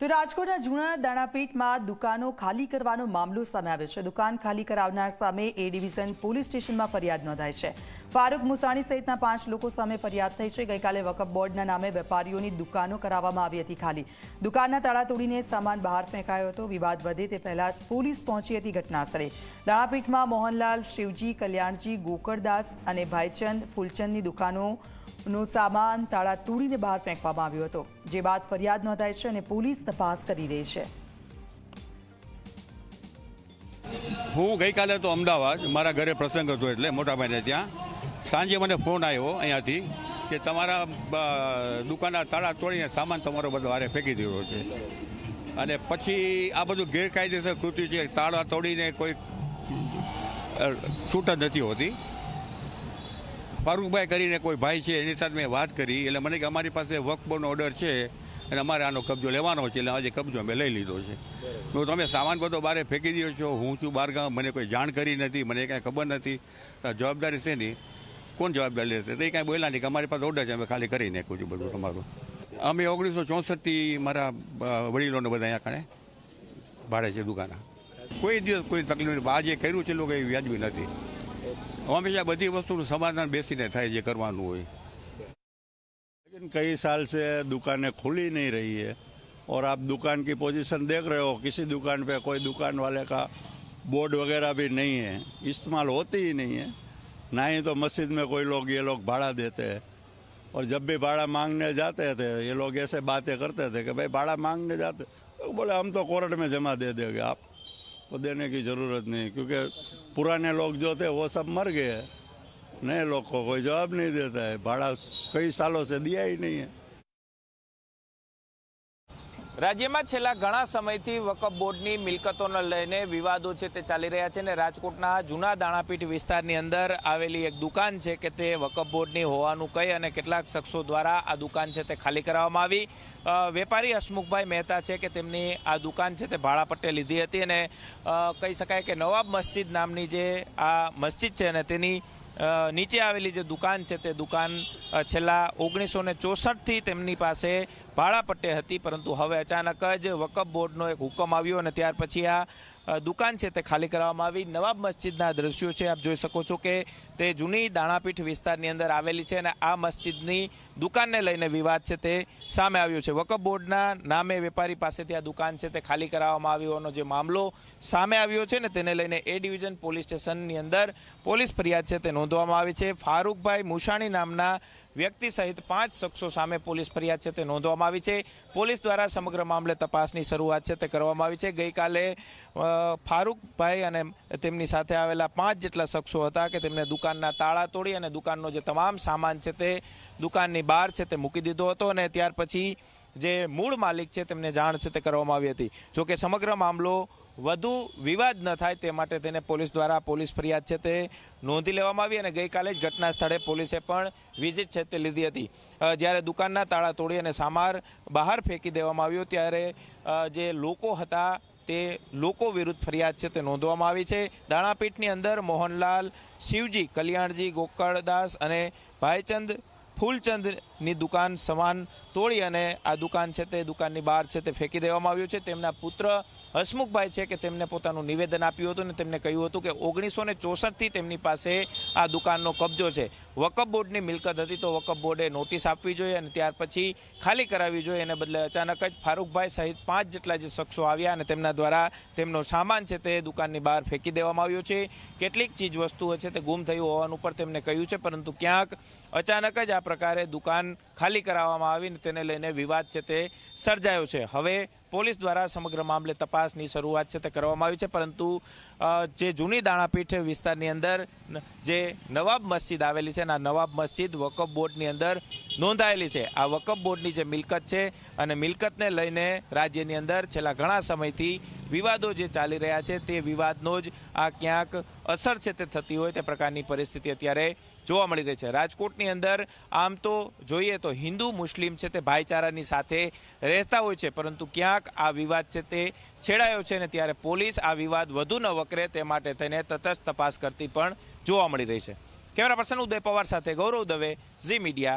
તો રાજકોટના જૂના દાણાપીઠમાં દુકાનો ખાલી કરવાનો મામલો સામે આવ્યો છે. દુકાન ખાલી કરાવનાર સામે એ ડિવિઝન પોલીસ સ્ટેશનમાં ફરિયાદ નોંધાઈ છે. ફારૂક મુસાણી સહિતના પાંચ લોકો સામે ફરિયાદ થઈ છે. ગઈકાલે વકફ બોર્ડના નામે વેપારીઓની દુકાનો કરાવવામાં આવી હતી ખાલી. દુકાનના તાળા તોડીને સામાન બહાર ફેંકાયો હતો. વિવાદ વધે તે પહેલા જ પોલીસ પહોંચી હતી ઘટનાસ્થળે. દાણાપીઠમાં મોહનલાલ, શિવજી, કલ્યાણજી ગોકળદાસ અને ભાઈચંદ ફૂલચંદની દુકાનો નો સામાન, તાળા તોડીને બહાર ફેંકવામાં આવ્યો હતો, જે બાદ ફરિયાદ નોંધાઈ છે અને પોલીસ તપાસ કરી રહી છે. હું ગઈકાલે તો અમદાવાદ, મારા ઘરે પ્રસંગ હતો એટલે મોટાભાઈને ત્યાં. સાંજે મને ફોન આવ્યો અહીંયાથી કે તમારા દુકાનના તાળા તોડીને સામાન તમારો બધો વારે ફેંકી દીધો છે. અને પછી આ બધું ગેરકાયદેસર કૃત્ય છે, તાળા તોડીને કોઈ છૂટ જ નથી હોતી. ફારૂકભાઈ કરીને કોઈ ભાઈ છે, એની સાથે મેં વાત કરી, એટલે મને કે અમારી પાસે વકબોનો ઓર્ડર છે, અને અમારે આનો કબજો લેવાનો છે, એટલે આજે કબજો અમે લઈ લીધો છે. તો તમે સામાન બધો બારે ફેંકી દો છો, હું છું બહાર ગામ મને કોઈ જાણ કરી નથી, મને કાંઈ ખબર નથી. જવાબદારી છે નહીં કોણ જવાબદારી લેશે? તો એ કાંઈ બોલ્યા નહીં કે અમારી પાસે ઓર્ડર છે, અમે ખાલી કરી નાખ્યું છું બધું તમારું. અમે ઓગણીસો ચોસઠથી મારા વડીલોને બધા અહીંયા કણે ભાડે છે દુકાના. કોઈ દિવસ કોઈ તકલીફ, આજે કર્યું છે લોકો એ વ્યાજબી નથી. હંમેશા બધી વસ્તુનું સમાધાન બેસીને થાય જે કરવાનું હોય लेकिन कई साल से दुकानें खुली नहीं रही है और आप दुकान की पोजीशन देख रहे हो किसी दुकान पे कोई दुकान वाले का बोर्ड वगैरह भी नहीं है इस्तेमाल होती ही नहीं है ना ही तो मस्जिद में कोई लोग ये लोग भाड़ा देते हैं और जब भी भाड़ा मांगने जाते थे ये लोग ऐसे बातें करते थे कि भाई भाड़ा मांगने जाते तो बोले हम तो कोर्ट में जमा दे देंगे आप को देने की ज़रूरत नहीं क्योंकि पुराने लोग जो थे वो सब मर गए हैं नए लोग को कोई जवाब नहीं देता है भाड़ा कई सालों से दिया ही नहीं है રાજ્યમાં છેલ્લા ઘણા સમયથી વકફ બોર્ડની મિલકતોને લઈને વિવાદો છે તે ચાલી રહ્યા છે અને રાજકોટના જૂના દાણાપીઠ વિસ્તારની અંદર આવેલી એક દુકાન છે કે તે વકફ બોર્ડની હોવાનું કહી અને કેટલાક શખ્સો દ્વારા આ દુકાન છે તે ખાલી કરાવવામાં આવી. વેપારી હસમુખભાઈ મહેતા છે કે તેમની આ દુકાન છે તે ભાડા પટ્ટે લીધી હતી અને કહી શકાય કે નવાબ મસ્જિદ નામની જે આ મસ્જિદ છે અને તેની નીચે આવેલી જે દુકાન છે તે દુકાન છેલ્લા ઓગણીસો ને ચોસઠથી તેમની પાસે ભાડા પટ્ટે હતી, પરંતુ હવે અચાનક જ વકફ બોર્ડનો એક હુકમ આવ્યો અને ત્યાર પછી આ દુકાન છે તે ખાલી કરવામાં આવી. નવાબ મસ્જિદના દ્રશ્યો છે, આપ જોઈ શકો છો કે તે જૂની દાણાપીઠ વિસ્તારની અંદર આવેલી છે અને આ મસ્જિદની દુકાનને લઈને વિવાદ છે તે સામે આવ્યો છે. વકફ બોર્ડના નામે વેપારી પાસેથી આ દુકાન છે તે ખાલી કરાવવામાં આવી હોવાનો જે મામલો સામે આવ્યો છે ને તેને લઈને એ ડિવિઝન પોલીસ સ્ટેશનની અંદર પોલીસ ફરિયાદ છે તે નોંધવામાં આવી છે. ફારૂકભાઈ મુશાણી નામના વ્યક્તિ સહિત પાંચ શખ્સો સામે પોલીસ ફરિયાદ છે તે નોંધવામાં આવી છે. પોલીસ દ્વારા સમગ્ર મામલે તપાસની શરૂઆત છે તે કરવામાં આવી છે. ગઈકાલે ફારૂકભાઈ અને તેમની સાથે આવેલા પાંચ જેટલા શખ્સો હતા કે તેમને દુકાનના તાળા તોડી અને દુકાનનો જે તમામ સામાન છે તે દુકાનની બહાર છે તે મૂકી દીધો હતો અને ત્યાર પછી જે મૂળ માલિક છે તેમને જાણ છે તે કરવામાં આવી હતી. જોકે સમગ્ર મામલો વધુ વિવાદ ન થાય તે માટે તેને પોલીસ દ્વારા પોલીસ ફરિયાદ છે તે નોંધી લેવામાં આવી અને ગઈકાલે જ ઘટના સ્થળે પોલીસે પણ વિઝિટ છે તે લીધી હતી. જ્યારે દુકાનના તાળા તોડી અને સામાર બહાર ફેંકી દેવામાં આવ્યો ત્યારે જે લોકો હતા તે લોકો વિરુદ્ધ ફરિયાદ છે તે નોંધવામાં આવી છે. દાણાપીઠની અંદર મોહનલાલ, શિવજી, કલ્યાણજી ગોકળદાસ અને ભાઈચંદ ફૂલચંદની દુકાન સમાન તોડી અને આ દુકાન છે તે દુકાનની બહાર છે તે ફેંકી દેવામાં આવ્યું છે. તેમના પુત્ર હસમુખભાઈ છે કે તેમને પોતાનું નિવેદન આપ્યું હતું અને તેમને કહ્યું હતું કે ઓગણીસો ને ચોસઠથી તેમની પાસે આ દુકાનનો કબજો છે. વકફ બોર્ડની મિલકત હતી તો વકફ બોર્ડે નોટિસ આપવી જોઈએ અને ત્યાર પછી ખાલી કરાવવી જોઈએ. એને બદલે અચાનક જ ફારૂકભાઈ સહિત પાંચ જેટલા જે શખ્સો આવ્યા અને તેમના દ્વારા તેમનો સામાન છે તે દુકાનની બહાર ફેંકી દેવામાં આવ્યો છે. કેટલીક ચીજ વસ્તુઓ છે તે ગુમ થયું હોવાનું પણ તેમને કહ્યું છે. પરંતુ ક્યાંક અચાનક જ આ પ્રકારે દુકાન ખાલી કરાવવામાં આવીને તેને લઈને વિવાદ છે તે સર્જાયો છે. હવે પોલીસ દ્વારા સમગ્ર મામલે તપાસની શરૂઆત છે તે કરવામાં આવી છે, પરંતુ જે જૂની દાણાપીઠ વિસ્તારની અંદર જે નવાબ મસ્જિદ આવેલી છે અને નવાબ મસ્જિદ વકફ બોર્ડની અંદર નોંધાયેલી છે. આ વકફ બોર્ડની જે મિલકત છે અને મિલકતને લઈને રાજ્યની અંદર છેલ્લા ઘણા સમયથી વિવાદો જે ચાલી રહ્યા છે તે વિવાદનો જ આ ક્યાંક અસર છે તે થતી હોય તે પ્રકારની પરિસ્થિતિ અત્યારે જોવા મળી રહી છે. રાજકોટની અંદર આમ તો જોઈએ તો હિન્દુ મુસ્લિમ છે તે ભાઈચારાની સાથે રહેતા હોય છે, પરંતુ ક્યાંક આ વિવાદ છે તે છેડાયો છે ને ત્યારે પોલીસ આ વિવાદ વધુ ન વકરે તે માટે તેને તટસ્થ તપાસ કરતી પણ જોવા મળી રહી છે. કેમેરા પર્સન ઉદય પવાર સાથે ગૌરવ દવે, ઝી મીડિયા